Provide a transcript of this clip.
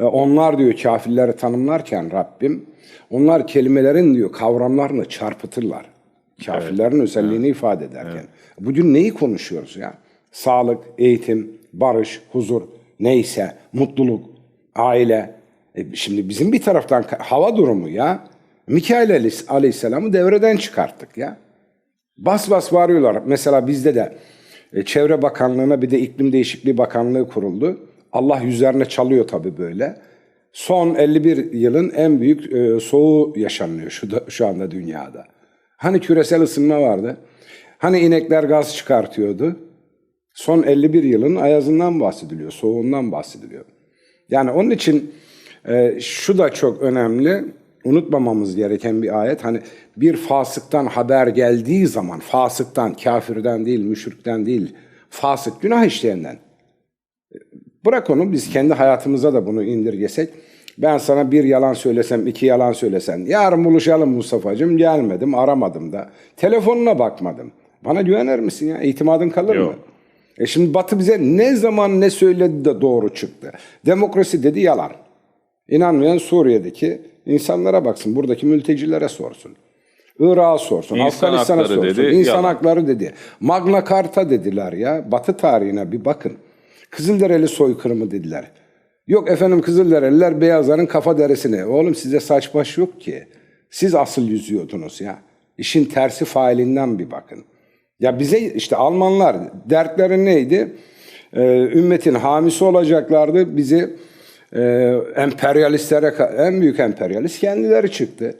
e, onlar diyor kafirleri tanımlarken Rabbim onlar kelimelerin diyor kavramlarını çarpıtırlar. Kafirlerin özelliğini ifade ederken. Bugün neyi konuşuyoruz ya? Sağlık, eğitim, barış, huzur, neyse, mutluluk, aile. E, şimdi bizim bir taraftan hava durumu ya. Mikail Aleyhis- Aleyhisselam'ı devreden çıkarttık ya. Bas bas bağırıyorlar. Mesela bizde de e, Çevre Bakanlığı'na bir de İklim Değişikliği Bakanlığı kuruldu. Allah yüzlerine çalıyor tabii böyle. Son 51 yılın en büyük e, soğuğu yaşanıyor şu, da, şu anda dünyada. Hani küresel ısınma vardı. Hani inekler gaz çıkartıyordu. Son 51 yılın ayazından bahsediliyor, soğuğundan bahsediliyor. Yani onun için e, şu da çok önemli. Unutmamamız gereken bir ayet. Hani bir fasıktan haber geldiği zaman, fasıktan, kafirden değil, müşrikten değil, fasık, günah işleyenden. Bırak onu biz kendi hayatımıza da bunu indirgesek. Ben sana bir yalan söylesem, iki yalan söylesen. Yarın buluşalım Mustafa'cığım gelmedim, aramadım da. Telefonuna bakmadım. Bana güvener misin ya? İtimadın kalır Yok. mı? E şimdi Batı bize ne zaman ne söyledi de doğru çıktı. Demokrasi dedi yalan. İnanmayan Suriye'deki insanlara baksın, buradaki mültecilere sorsun. Irak'a sorsun, İnsan Afganistan'a sorsun. dedi, İnsan yalan. hakları dedi. Magna Carta dediler ya. Batı tarihine bir bakın. Kızılderili soykırımı dediler. Yok efendim Kızılderililer beyazların kafa derisini. Oğlum size saç baş yok ki. Siz asıl yüzüyordunuz ya. İşin tersi failinden bir bakın. Ya bize işte Almanlar dertleri neydi? Ee, ümmetin hamisi olacaklardı. Bizi e, emperyalistlere, en büyük emperyalist kendileri çıktı.